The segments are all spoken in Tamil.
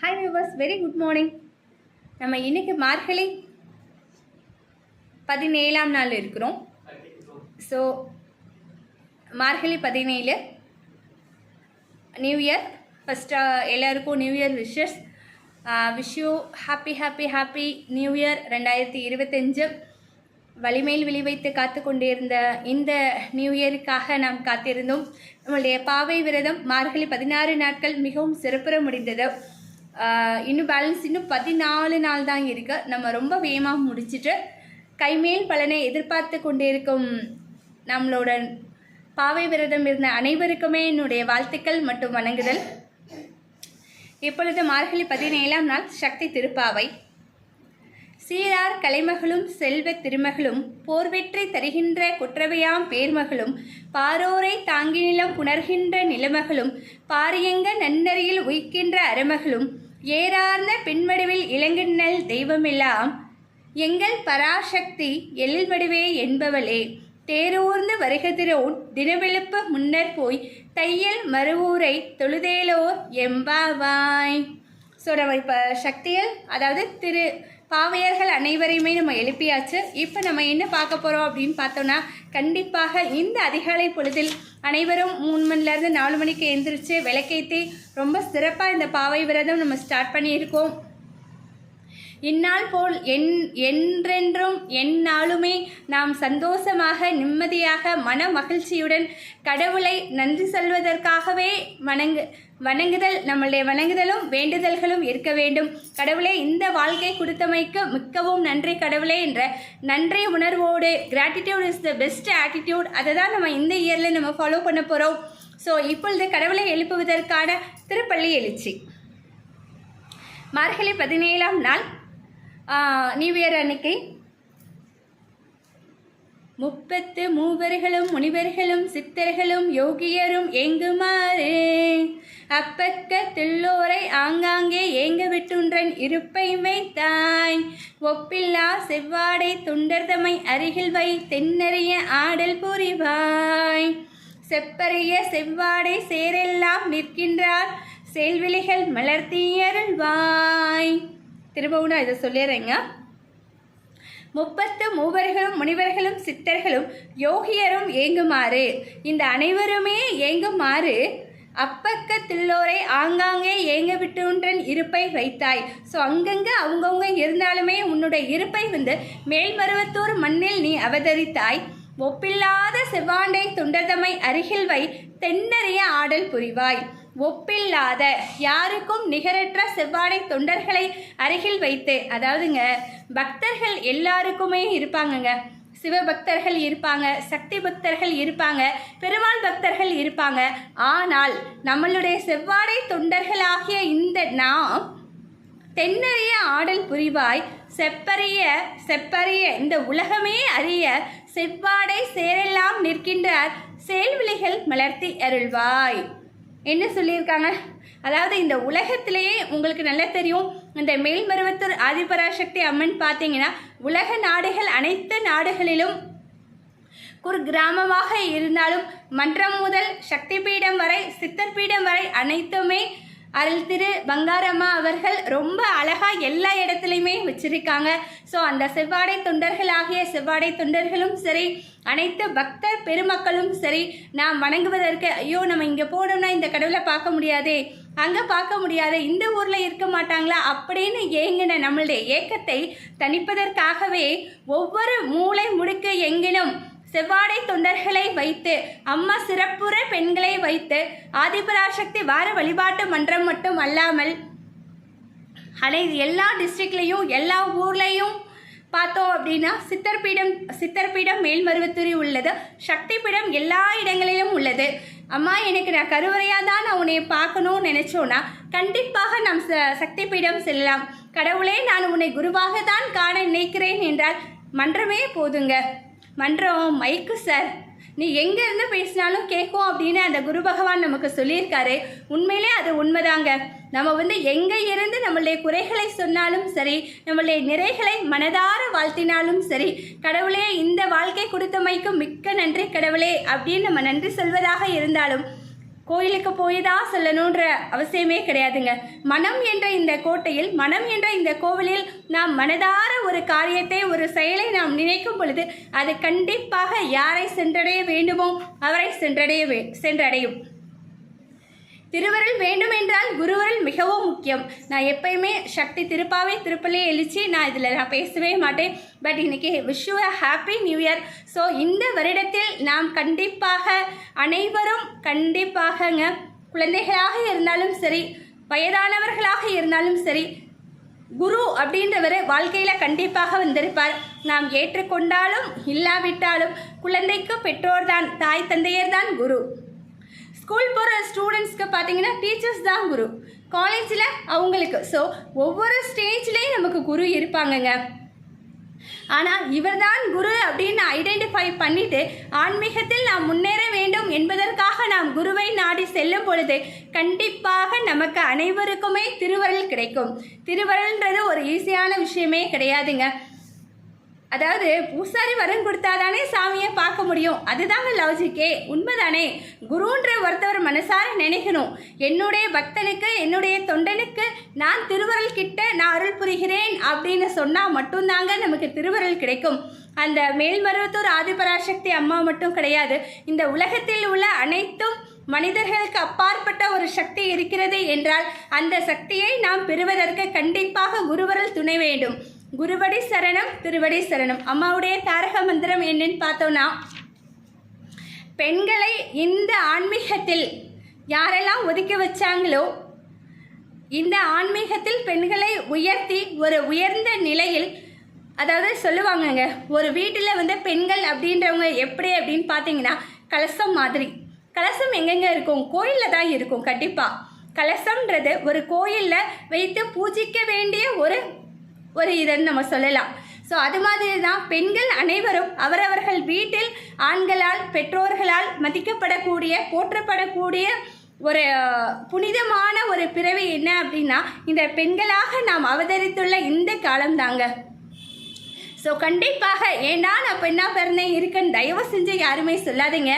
Hi viewers very good morning நம்ம இன்றைக்கி மார்கழி பதினேழாம் நாள் இருக்கிறோம். ஸோ மார்கழி பதினேழு. நியூ இயர் ஃபஸ்ட்டாக எல்லாருக்கும் new year wishes wish you happy happy happy new year ரெண்டாயிரத்தி இருபத்தஞ்சு. வலிமையில் விழிவைத்து காத்து கொண்டிருந்த இந்த நியூ இயருக்காக நாம் காத்திருந்தோம். நம்மளுடைய பாவை விரதம் மார்கழி பதினாறு நாட்கள் மிகவும் சிறப்புற முடிந்தது. இன்னும் பேலன்ஸ் இன்னும் பதினாலு நாள் தான் இருக்கு. நம்ம ரொம்ப வேகமாக முடிச்சிட்டு கைமேல் பலனை எதிர்பார்த்து கொண்டிருக்கும் நம்மளோட பாவை விரதம் இருந்த அனைவருக்குமே என்னுடைய வாழ்த்துக்கள் மற்றும் வணங்குதல். இப்பொழுது மார்கழி பதினேழாம் நாள் சக்தி திருப்பாவை. சீரார் கலைமகளும் செல்வ திருமகளும் போர்வெற்றி தருகின்ற குற்றவையாம் பேர்மகளும் பாரோரை தாங்கி நிலம் புணர்கின்ற நிலமகளும் பாரியங்க நன்னறியில் உயிக்கின்ற அரமகளும் ஏறார்ந்த பின்வடிவில் இளங்கின்னல் தெய்வமெல்லாம் எங்கள் பராசக்தி எழில் வடிவே என்பவளே. தேரூர்ந்து வருகதிரோன் தினவெழுப்ப முன்னர் போய் தையல் மறுவூரை தொழுதேலோர் எம்பாவாய். ஸோ நம்ம இப்போ சக்தியல் அதாவது திரு பாவையர்கள் அனைவரையுமே நம்ம எழுப்பியாச்சு. இப்போ நம்ம என்ன பார்க்க போகிறோம் அப்படின்னு பார்த்தோன்னா கண்டிப்பாக இந்த அதிகாலை பொழுதில் அனைவரும் மூணு மணிலேருந்து நாலு மணிக்கு எழுந்திரிச்சு விளக்கேற்றி ரொம்ப சிறப்பாக இந்த பாவை விரதம் நம்ம ஸ்டார்ட் பண்ணியிருக்கோம். இந்நாள் போல் என் என்றென்றும் எந்நாளுமே நாம் சந்தோஷமாக நிம்மதியாக மன மகிழ்ச்சியுடன் கடவுளை நன்றி சொல்வதற்காகவே வணங்கு வணங்குதல் நம்மளுடைய வணங்குதலும் வேண்டுதல்களும் இருக்க வேண்டும். கடவுளே இந்த வாழ்க்கை கொடுத்தமைக்கு மிக்கவும் நன்றி கடவுளே என்ற நன்றி உணர்வோடு gratitude is the best attitude அதை தான் நம்ம இந்த இயரில் நம்ம ஃபாலோ பண்ண போகிறோம் ஸோ இப்பொழுது கடவுளை எழுப்புவதற்கான திருப்பள்ளி எழுச்சி. மார்கழி பதினேழாம் நாள் நியூ இயர் அன்னைக்கு முப்பத்து மூவர்களும் முனிவர்களும் சித்தர்களும் யோகியரும் ஏங்குமாறு. அப்பக்கத்துள்ளோரை ஆங்காங்கே ஏங்க விட்டுன்றன் இருப்பை வைத்தாய் ஒப்பில்லா செவ்வாடை துண்டர்தமை அருகில் வை தென்னறிய ஆடல் புரிவாய். செப்பறிய செவ்வாடை சேரெல்லாம் நிற்கின்றார் செயல்விழிகள் மலர்த்தீயருள்வாய் திரும்பவும் நான் இதை சொல்லிடுறேங்க. முப்பத்து மூவர்களும் முனிவர்களும் சித்தர்களும் யோகியரும் ஏங்குமாறு. இந்த அனைவருமே ஏங்குமாறு அப்பக்கத்துள்ளோரை ஆங்காங்கே ஏங்க விட்டுன்றன் இருப்பை வைத்தாய். ஸோ அங்கங்கே அவங்கவுங்க இருந்தாலுமே உன்னுடைய இருப்பை வந்து மேல்மருவத்தூர் மண்ணில் நீ அவதரித்தாய். ஒப்பில்லாத செவ்வாண்டை துண்டதமை அருகில் வை தென்னறிய ஆடல் புரிவாய். ஒப்பில்லாத யாருக்கும் நிகரற்ற செவ்வாடை தொண்டர்களை அருகில் வைத்து அதாவதுங்க பக்தர்கள் எல்லாருக்குமே இருப்பாங்கங்க. சிவபக்தர்கள் இருப்பாங்க சக்தி பக்தர்கள் இருப்பாங்க பெருமாள் பக்தர்கள் இருப்பாங்க. ஆனால் நம்மளுடைய செவ்வாடை தொண்டர்களாகிய இந்த நாம் தென்னறிய ஆடல் புரிவாய் செப்பறிய செப்பறிய இந்த உலகமே அறிய செவ்வாடை சேரெல்லாம் நிற்கின்றார். செயல்விழிகள் மலர்த்தி அருள்வாய். என்ன சொல்லியிருக்காங்க? அதாவது இந்த உலகத்திலேயே உங்களுக்கு நல்லா தெரியும் இந்த மேல்மருவத்தூர் ஆதிபராசக்தி அம்மன் பார்த்தீங்கன்னா உலக நாடுகள் அனைத்து நாடுகளிலும் ஒரு கிராமமாக இருந்தாலும் மன்றம் முதல் சக்தி பீடம் வரை சித்தர் பீடம் வரை அனைத்துமே அருள் திரு பங்காரம்மா அவர்கள் ரொம்ப அழகாக எல்லா இடத்துலையுமே வச்சிருக்காங்க. ஸோ அந்த செவ்வாடை தொண்டர்களாகிய செவ்வாடை தொண்டர்களும் சரி அனைத்து பக்தர் பெருமக்களும் சரி நாம் வணங்குவதற்கு ஐயோ நம்ம இங்கே போனோம்னா இந்த கடவுளை பார்க்க முடியாதே அங்கே பார்க்க முடியாது இந்த ஊரில் இருக்க மாட்டாங்களா அப்படின்னு ஏங்கின நம்மளுடைய ஏக்கத்தை தணிப்பதற்காகவே ஒவ்வொரு மூளை முடுக்கு எங்கினும் செவ்வாடை தொண்டர்களை வைத்து அம்மா சிறப்புற பெண்களை வைத்து ஆதிபராசக்தி வார வழிபாட்டு மன்றம் மட்டும் அல்லாமல் அனை எல்லா டிஸ்ட்ரிக்ட்லேயும் எல்லா ஊர்லேயும் பார்த்தோம் அப்படின்னா சித்தர்பீடம் சித்தர்பீடம் மேல்மருவத்தூரி உள்ளது. சக்தி பீடம் எல்லா இடங்களிலும் உள்ளது. அம்மா எனக்கு நான் கருவறையாக தான் நான் உன்னை பார்க்கணும்னு நினச்சோன்னா கண்டிப்பாக நாம் ச சக்தி பீடம் செல்லலாம். கடவுளே நான் உன்னை குருவாக தான் காண நினைக்கிறேன் என்றால் மன்றமே போதுங்க. மன்றம் மைக்கு சார். நீ எங்கேருந்து பேசினாலும் கேட்கும் அப்படின்னு அந்த குரு பகவான் நமக்கு சொல்லியிருக்காரு. உண்மையிலே அது உண்மைதாங்க. நம்ம வந்து எங்கே இருந்து நம்மளுடைய குறைகளை சொன்னாலும் சரி நம்மளுடைய நிறைகளை மனதார வாழ்த்தினாலும் சரி கடவுளே இந்த வாழ்க்கை கொடுத்தமைக்கு மிக்க நன்றி கடவுளே அப்படின்னு நம்ம நன்றி சொல்வதாக இருந்தாலும் கோயிலுக்கு போய் தான் சொல்லணுன்ற அவசியமே கிடையாதுங்க. மனம் என்ற இந்த கோட்டையில் மனம் என்ற இந்த கோவிலில் நாம் மனதார ஒரு காரியத்தை ஒரு செயலை நாம் நினைக்கும் பொழுது அது கண்டிப்பாக யாரை சென்றடைய வேண்டுமோ அவரை சென்றடைய வே சென்றடையும். திருவருள் வேண்டும் என்றால் குருவருள் மிகவும் முக்கியம். நான் எப்பயுமே சக்தி திருப்பாவே திருப்பலே எழுச்சி நான் இதில் நான் பேசவே மாட்டேன். பட் இன்னைக்கு wish a happy new year so இந்த வருடத்தில் நாம் கண்டிப்பாக அனைவரும் கண்டிப்பாகங்க குழந்தைகளாக இருந்தாலும் சரி வயதானவர்களாக இருந்தாலும் சரி குரு அப்படின்றவர் வாழ்க்கையில் கண்டிப்பாக வந்திருப்பார். நாம் ஏற்றுக்கொண்டாலும் இல்லாவிட்டாலும் குழந்தைக்கு பெற்றோர்தான் தாய் தந்தையர்தான் குரு. ஸ்கூல் போகிற ஸ்டூடெண்ட்ஸ்க்கு பார்த்தீங்கன்னா டீச்சர்ஸ் தான் குரு. காலேஜில் அவங்களுக்கு. ஸோ ஒவ்வொரு ஸ்டேஜ்லேயும் நமக்கு குரு இருப்பாங்கங்க. ஆனால் இவர்தான் குரு அப்படின்னு ஐடென்டிஃபை பண்ணிட்டு ஆன்மீகத்தில் நாம் முன்னேற வேண்டும் என்பதற்காக நாம் குருவை நாடி செல்லும் பொழுது கண்டிப்பாக நமக்கு அனைவருக்குமே திருவருள் கிடைக்கும். திருவருள்ன்றது ஒரு ஈஸியான விஷயமே கிடையாதுங்க. அதாவது பூசாரி வரம் கொடுத்தாதானே சாமியை பார்க்க முடியும். அதுதாங்க லவ்ஜிக்கே. உண்மைதானே. குருன்ற ஒருத்தவர் மனசார நினைக்கணும். என்னுடைய பக்தனுக்கு என்னுடைய தொண்டனுக்கு நான் திருவருள் கிட்ட நான் அருள் புரிகிறேன் அப்படின்னு சொன்னால் மட்டும்தாங்க நமக்கு திருவருள் கிடைக்கும். அந்த மேல்மருவத்தூர் ஆதிபராசக்தி அம்மா மட்டும் கிடையாது. இந்த உலகத்தில் உள்ள அனைத்தும் மனிதர்களுக்கு அப்பாற்பட்ட ஒரு சக்தி இருக்கிறது என்றால் அந்த சக்தியை நாம் பெறுவதற்கு கண்டிப்பாக குருவருள் துணை வேண்டும். குருவடி சரணம் திருவடி சரணம். அம்மாவுடைய தாரக மந்திரம் என்னன்னு பார்த்தோன்னா பெண்களை இந்த ஆன்மீகத்தில் யாரெல்லாம் ஒதுக்கி வச்சாங்களோ இந்த ஆன்மீகத்தில் பெண்களை உயர்த்தி ஒரு உயர்ந்த நிலையில் அதாவது சொல்லுவாங்கங்க ஒரு வீட்டில் வந்து பெண்கள் அப்படின்றவங்க எப்படி அப்படின்னு பார்த்தீங்கன்னா கலசம் மாதிரி. கலசம் எங்கெங்கே இருக்கும்? கோயிலில் தான் இருக்கும் கண்டிப்பாக கலசம்ன்றது ஒரு கோயிலில் வைத்து பூஜிக்க வேண்டிய ஒரு ஒரு இதுன்னு நம்ம சொல்லலாம். ஸோ அது மாதிரி தான் பெண்கள் அனைவரும் அவரவர்கள் வீட்டில் ஆண்களால் பெற்றோர்களால் மதிக்கப்படக்கூடிய போற்றப்படக்கூடிய ஒரு புனிதமான ஒரு பிறவி என்ன அப்படின்னா இந்த பெண்களாக நாம் அவதரித்துள்ள இந்த காலம்தாங்க. ஸோ கண்டிப்பாக ஏண்டா நான் பெண்ணாக பிறந்தேன் இருக்குன்னு தயவு செஞ்சு யாருமே சொல்லாதீங்க.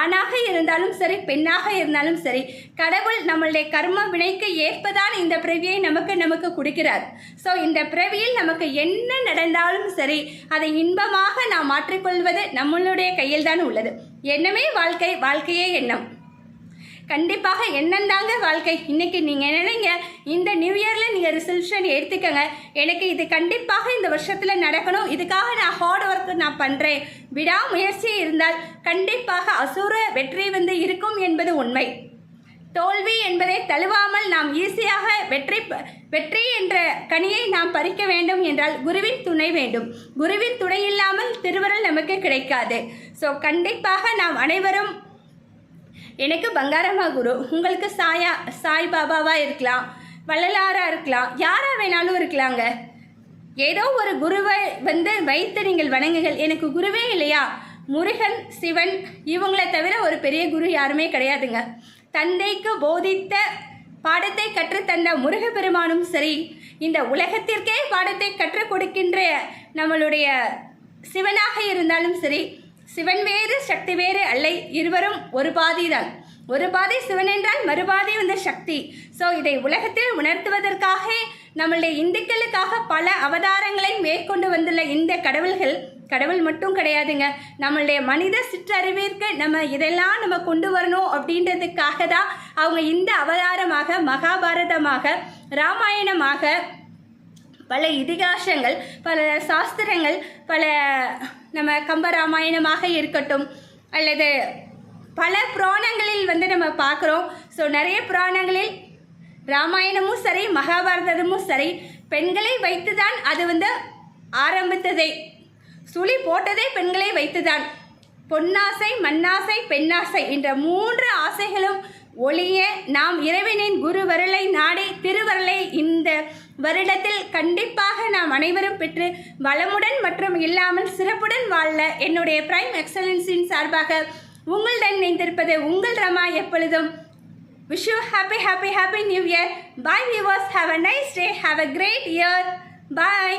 ஆணாக இருந்தாலும் சரி பெண்ணாக இருந்தாலும் சரி கடவுள் நம்மளுடைய கர்ம வினைக்கு ஏற்பதான் இந்த பிறவியை நமக்கு நமக்கு கொடுக்கிறார். ஸோ இந்த பிறவியில் நமக்கு என்ன நடந்தாலும் சரி அதை இன்பமாக நாம் மாற்றிக்கொள்வது நம்மளுடைய கையில் தான் உள்ளது. எண்ணமே வாழ்க்கை வாழ்க்கையே எண்ணம். கண்டிப்பாக என்னந்தாங்க வாழ்க்கை. இன்னைக்கு நீங்கள் நினைங்க இந்த நியூ இயரில் நீங்கள் ரிசல்யூஷன் எடுத்துக்கங்க. எனக்கு இது கண்டிப்பாக இந்த வருஷத்தில் நடக்கணும். இதுக்காக நான் ஹார்ட் ஒர்க் நான் பண்ணுறேன் விடாமுயற்சி இருந்தால் கண்டிப்பாக அசுர வெற்றி வந்து இருக்கும் என்பது உண்மை. தோல்வி என்பதை தழுவாமல் நாம் ஈஸியாக வெற்றி வெற்றி என்ற கனியை நாம் பறிக்க வேண்டும் என்றால் குருவின் துணை வேண்டும். குருவின் துணை இல்லாமல் திருவருள் நமக்கு கிடைக்காது. ஸோ கண்டிப்பாக நாம் அனைவரும் எனக்கு பங்காரம்மா குரு. உங்களுக்கு சாயா சாய் பாபாவா இருக்கலாம். வள்ளலாரா இருக்கலாம். யாரா வேணாலும் இருக்கலாங்க. ஏதோ ஒரு குருவை வந்து வைத்து நீங்கள் வணங்குங்கள். எனக்கு குருவே இல்லையா? முருகன் சிவன் இவங்களை தவிர ஒரு பெரிய குரு யாருமே கிடையாதுங்க. தந்தைக்கு போதித்த பாடத்தை கற்றுத்தந்த முருகப்பெருமானும் சரி இந்த உலகத்திற்கே பாடத்தை கற்றுக் கொடுக்கின்ற நம்மளுடைய சிவனாக இருந்தாலும் சரி சிவன் வேறு சக்தி வேறு அல்லை இருவரும் ஒரு பாதிதான். ஒரு பாதை சிவன் என்றால் மறுபாதை வந்த சக்தி. ஸோ இதை உலகத்தில் உணர்த்துவதற்காக நம்மளுடைய இந்துக்களுக்காக பல அவதாரங்களை மேற்கொண்டு வந்துள்ள இந்த கடவுள்கள் கடவுள் மட்டும் கிடையாதுங்க. நம்மளுடைய மனித சிற்றறிவிற்கு நம்ம இதெல்லாம் நம்ம கொண்டு வரணும் அப்படின்றதுக்காக தான் அவங்க இந்த அவதாரமாக மகாபாரதமாக ராமாயணமாக பல இதிகாசங்கள் பல சாஸ்திரங்கள் பல நம்ம கம்பராமாயணமாக இருக்கட்டும் அல்லது பல புராணங்களில் வந்து நம்ம பார்க்குறோம். ஸோ நிறைய புராணங்களில் ராமாயணமும் சரி மகாபாரதமும் சரி பெண்களை வைத்து தான் அது வந்து ஆரம்பித்ததே. சுழி போட்டதே பெண்களை வைத்துதான். பொன்னாசை மண்ணாசை பெண்ணாசை என்ற மூன்று ஆசைகளும் ஒளிய. நாம் இறைவனின் குருவருளை நாடி திருவருளை இந்த வருடத்தில் கண்டிப்பாக நாம் அனைவரும் பெற்று வளமுடன் மற்றும் இல்லாமல் சிறப்புடன் வாழ என்னுடைய பிரைம் எக்ஸலன்ஸின் சார்பாக உங்களுடன் இணைந்திருப்பது உங்கள் ரமா எப்பொழுதும். Wish you happy happy happy new year bye viewers have a nice day have a great year bye